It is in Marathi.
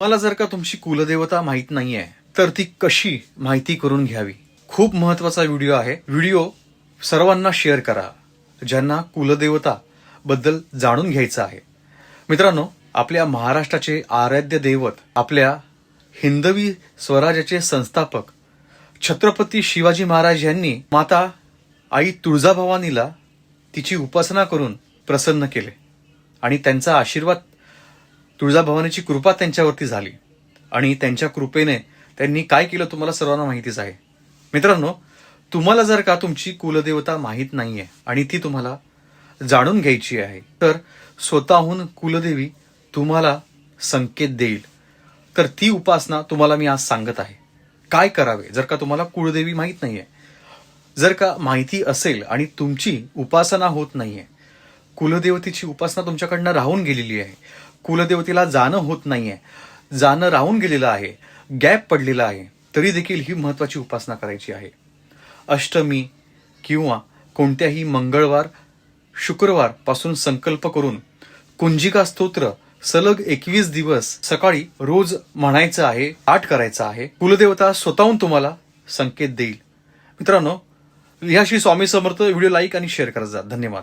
मला जर का तुमची कुलदेवता माहीत नाहीये तर ती कशी माहिती करून घ्यावी? खूप महत्त्वाचा व्हिडिओ आहे. व्हिडिओ सर्वांना शेअर करा ज्यांना कुलदेवता बद्दल जाणून घ्यायचं आहे. मित्रांनो आपल्या महाराष्ट्राचे आराध्य दैवत आपल्या हिंदवी स्वराज्याचे संस्थापक छत्रपती शिवाजी महाराज यांनी माता आई तुळजाभवानीला तिची उपासना करून प्रसन्न केले आणि त्यांचा आशीर्वाद तुळजाभवानीची कृपा त्यांच्यावरती झाली. आणि त्यांच्या कृपेने त्यांनी काय केलं तुम्हाला सर्वांना माहितीच आहे. मित्रांनो तुम्हाला जर का तुमची कुलदेवता माहीत नाही आहे आणि ती तुम्हाला जाणून घ्यायची आहे तर स्वतःहून कुलदेवी तुम्हाला संकेत देईल. तर ती उपासना तुम्हाला मी आज सांगत आहे. काय करावे? जर का तुम्हाला कुळदेवी माहीत नाही आहे जर का माहिती असेल आणि तुमची उपासना होत नाही आहे कुलदेवतेची उपासना तुमच्याकडनं राहून गेलेली आहे. कुलदेवतेला जाणं होत नाहीये. जाणं राहून गेलेलं आहे. गॅप पडलेला आहे. तरी देखील ही महत्त्वाची उपासना करायची आहे. अष्टमी किंवा कोणत्याही मंगळवार शुक्रवारपासून संकल्प करून कुंजिका स्तोत्र सलग एकवीस दिवस सकाळी रोज म्हणायचं आहे पाठ करायचं आहे. कुलदेवता स्वतःहून तुम्हाला संकेत देईल. मित्रांनो ह्याशी स्वामी समर्थ व्हिडिओ लाईक आणि शेअर करत जा. धन्यवाद.